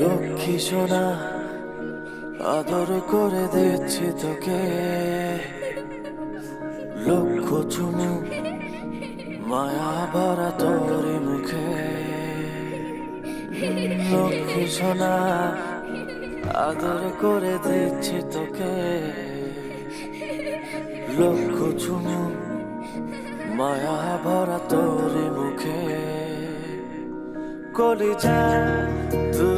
লক্ষ্মী সোনা, আদর করে দিচ্ছি তোকে। লক্ষ চুমু, মায়া ভরা তোর মুখে। লক্ষ্মী সোনা, আদর করে দিচ্ছি তোকে। লক্ষ চুমু, মায়া ভরা তোর মুখে। কলিজা তুই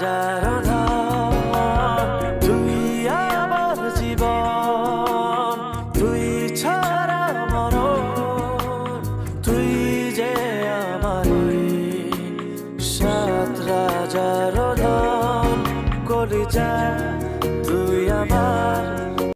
হাজার তুই আমার জীবন, তুই ছাড়া মর তুই যে আমার সাত রাজার ধন তুই আমার